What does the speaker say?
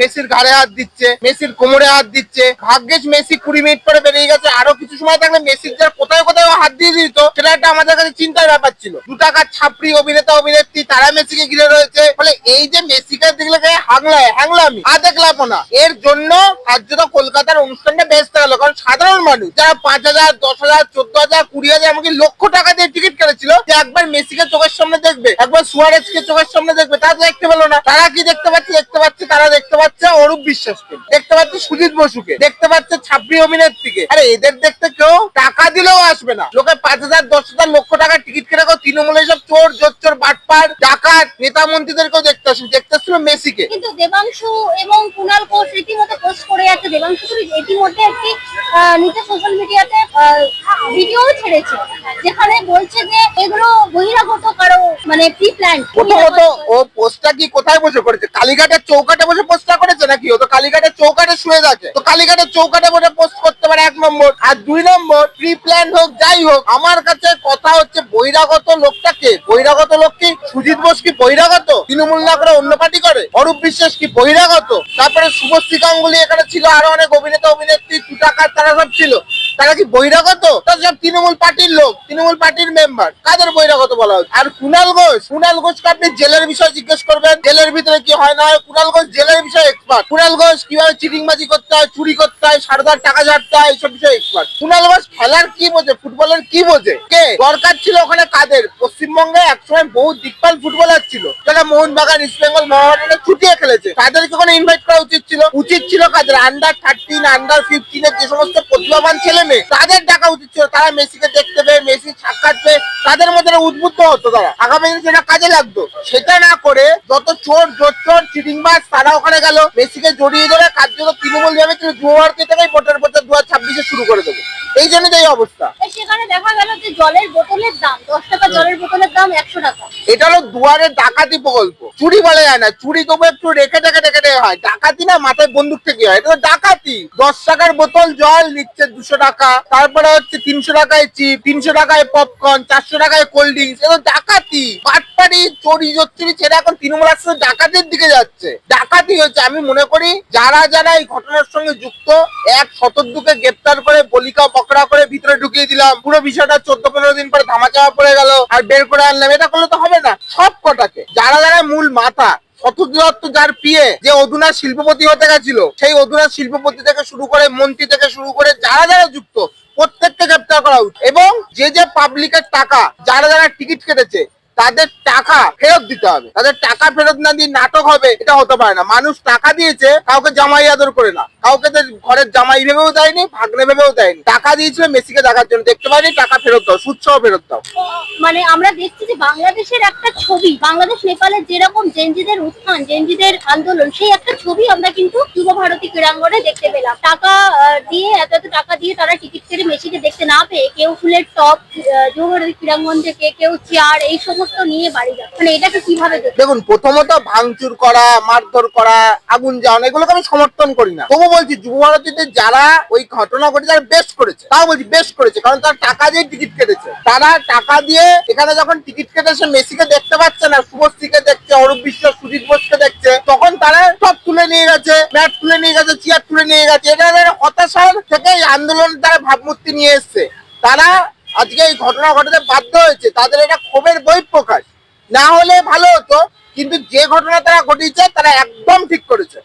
মেসির ঘাড়ে হাত দিচ্ছে, মেসির কোমরে হাত দিচ্ছে। ভাগ্যেশ মেসি কুড়ি মিনিট পরে বেরিয়ে গেছে। আরও কিছু সময় থাকলে মেসির যা কোথায় কোথায় হাত দিয়ে দিত, সেটা একটা আমাদের কাছে চিন্তার ব্যাপার ছিল। দু টাকার ছাপড়ি অভিনেতা, অভিনেত্রী তারা মেসিকে ঘিরে রয়েছে। ফলে এই যে মেসিকে দেখলে হাংলায় হ্যাংলামি আর দেখলাম না। এর জন্য কার্যত কলকাতার অনুষ্ঠানটা বেসতে গেল কারণ সাধারণ মানুষ, যারা পাঁচ হাজার, দশ হাজার, চোদ্দ হাজার, কুড়ি হাজার, এমনকি লক্ষ টাকা দিয়ে টিকিট কেটেছিল, যে একবার মেসিকে চোখের সামনে দেখবে, একবার সুয়ারেজকে চোখের সামনে দেখবে, তারা দেখতে পেল না। তারা কি দেখতে পাচ্ছে? দেখতে পাচ্ছে তারা দেখতে পাচ্ছে অরূপ বিশ্বাসকে। দেখতে পাচ্ছে সুজিত বসুকে। দেখতে পাচ্ছে ছাপড়ি অভিনেত্রীকে। আরে এদের দেখতে কেউ টাকা দিলেও আসবে না। লোকে পাঁচ হাজার দশ হাজার লক্ষ টাকার টিকিট কেটে কেউ তৃণমূলের সব চোর জোচ্চোর বাটপার ডাকাত নেতা মন্ত্রীদেরকেও দেখতে আসেন। দেখতে আসছিল মেসিকে। কিন্তু দেবাংশু এবং কুণাল ঘোষ রীতিমতো পোস্ট করে যাচ্ছে দেবাংশু ইতিমধ্যে একটি নিজের সোশ্যাল মিডিয়াতে ভিডিও ছেড়েছে যেখানে বলছে যে এগুলো বহিরাগত কারও মানে প্রি প্ল্যান প্রথমত ও পোস্টটা কি কোথায় বসে করেছে? কালীঘাটের চৌকাটে বসে পোস্টটা করেছে নাকি? ও তো কালীঘাটের চৌকাটে শুয়ে থাকে। তো কালীঘাটের চৌকাটে বসে পোস্ট করতে পারে এক নম্বর। আর দুই নম্বর প্রি প্ল্যান হোক, যাই হোক, আমার কাছে কথা হচ্ছে বহিরাগত লোকটাকে। বহিরাগত লোক কি? সুজিত বোস কি বহিরাগত? তৃণমূল না করে অন্য পার্টি করে? অরূপ বিশ্বাস কি বহিরাগত? তারপরে শুভশ্রী গাঙ্গুলি এখানে ছিল, আরও অনেক অভিনেতা, অভিনেত্রী, টুটাকার, তারা সব ছিল। তারা কি বহিরাগত? তারা সব তৃণমূল পার্টির লোক, তৃণমূল পার্টির মেম্বার কাদের বৈরাগত বলা হচ্ছে আর কুণাল ঘোষ? কুণাল ঘোষকে আপনি জেলের বিষয়ে জিজ্ঞেস করবেন? জেলের ভিতরে কি হয় না কুণাল ঘোষ জেলের বিষয়ে এক্সপার্ট কুণাল ঘোষ কীভাবে চিটিংবাজি করতে হয়, চুরি করতে হয় সারদার টাকা ঝাড়তে হয়, এইসব বিষয়ে এক্সপার্ট কুণাল খেলার কি বোঝে? ফুটবলের কি বোঝে? কে? দরকার ছিল ওখানে কাদের? পশ্চিমবঙ্গে একসময় বহু দিকপাল ফুটবলার ছিল। যারা মোহনবাগান ইস্ট বেঙ্গল মহামেডানে ছুটিয়ে খেলেছে। তাদেরকে ওখানে ইনভাইট করা উচিত ছিল? উচিত ছিল কাদের? আন্ডার থার্টিন আন্ডার ফিফটিনের যে সমস্ত প্রতিভাবান ছেলে মেয়ে তাদের ডাকা উচিত ছিল। তারা মেসিকে দেখতে পেয়ে, মেসি সাক্ষাৎ পেয়ে একটা উদ্বুদ্ধ হতো তারা। আগামী দিনে সেটা কাজে লাগতো। সেটা না করে যত চোর চিটিং চিটিংবাজ, তারা ওখানে গেল, মেসিকে জড়িয়ে ধরে কার্যত তৃণমূল ভেবেছিল জোয়ার কে থেকেই ভোটের পটার দু হাজার ছাব্বিশে শুরু করে দেবে। এই জন্য এই অবস্থা। সেখানে দেখা গেল যে জলের বোতলের দাম, দশ টাকা জলের বোতলের দাম একশো টাকা। এটা হলো দুয়ারে ডাকাতি প্রকল্প। চুরি বলা যায় না, চুরি তবু একটু রেখে রেখে রেখে হয়। ডাকাতি না, মাথায় বন্দুক থেকে হয়। এটা ডাকাতি। দশ টাকার বোতল, জল, নিচ্ছে দুশো টাকা। তারপরে হচ্ছে তিনশো টাকায় চিপ, তিনশো টাকায় পপকর্ন চারশো টাকায় কোল্ড ড্রিঙ্কস এটা ডাকাতি। পাটপাড়ি চুরি, জচ্চুরি ছেড়ে এখন তৃণমূল আসলে ডাকাতির দিকে যাচ্ছে। ডাকাতি হচ্ছে আমি মনে করি যারা যারা এই ঘটনার সঙ্গে যুক্ত, এক শতদ্দুকে গ্রেপ্তার করে বলিকা পকড়া করে ভিতরে ঢুকিয়ে দিলাম। পুরো বিষয়টা চোদ্দ পনেরো দিন পরে ধামাচাপা পড়ে গেল, আর বের করে আনলাম। এটা করলে তো হবে না, সব কটাকে। যারা যারা মূল মাথা যার পিয়ে, যে অধুনা শিল্পপতি হতে গেছিল, সেই অধুনা শিল্পপতি থেকে শুরু করে মন্ত্রী থেকে শুরু করে যারা যারা যুক্ত, প্রত্যেককে গ্রেপ্তার করা উচিত। এবং যে যে পাবলিকের টাকা, যারা যারা টিকিট কেটেছে তাদের টাকা ফেরত দিতে হবে। তাদের টাকা ফেরত না দিয়ে নাটক হবে, এটা হতে পারে না। মানুষ টাকা দিয়েছে, কাউকে জামাই আদর করে না। কাউকে ঘরের জামাই ভেবেও দেয়নি, ভাগ্নে ভেবেও দেয়নি। টাকা দিয়েছিল মেসিকে দেখার জন্য। দেখতে পাইনি, টাকা ফেরত দাও সুচ্ছও ফেরত দাও। মানে আমরা দেখছি যে বাংলাদেশের একটা ছবি, বাংলাদেশ, নেপালের যেরকম জেনজিদের উত্থান, জেনজিদের আন্দোলন, সেই একটা ছবি আমরা কিন্তু যুব ভারতী ক্রীড়াঙ্গনে দেখতে পেলাম। টাকা দিয়ে, এত এত টাকা দিয়ে তারা টিকিট কেটে মেসিকে দেখতে না পেয়ে কেউ ফুলের টপ ভারতী ক্রীড়াঙ্গন থেকে কেউ চেয়ার এই সমস্ত নিয়ে বাড়ি যাবে মানে এটাকে কীভাবে দেখুন, প্রথমত ভাঙচুর করা, মারধর করা, আগুন জ্বালানো, এগুলোকে আমি সমর্থন করি না। তবু বলছি, যুব ভারতীতে যারা ওই ঘটনা ঘটে তারা বেশ করেছে। তাও বলছি, বেশ করেছে, কারণ তারা টাকা দিয়ে টিকিট কেটেছে। তারা টাকা দিয়ে এখানে যখন টিকিট কেটেছে মেসিকে দেখতে পাচ্ছে না, শুভশ্রীকে দেখছে, অরূপ বিশ্বাস সুজিত বোসকে দেখছে, তখন তারা সব তুলে নিয়ে গেছে, ব্যাট তুলে নিয়ে গেছে, চেয়ার তুলে নিয়ে গেছে। এটা হতাশার থেকে আন্দোলন তারা ভাবমূর্তি নিয়ে এসছে। তারা আজকে এই ঘটনা ঘটাতে বাধ্য হয়েছে, তাদের এটা ক্ষোভের বহিঃপ্রকাশ না হলে ভালো হতো, কিন্তু যে ঘটনা তারা ঘটিয়েছে, তারা একদম ঠিক করেছে।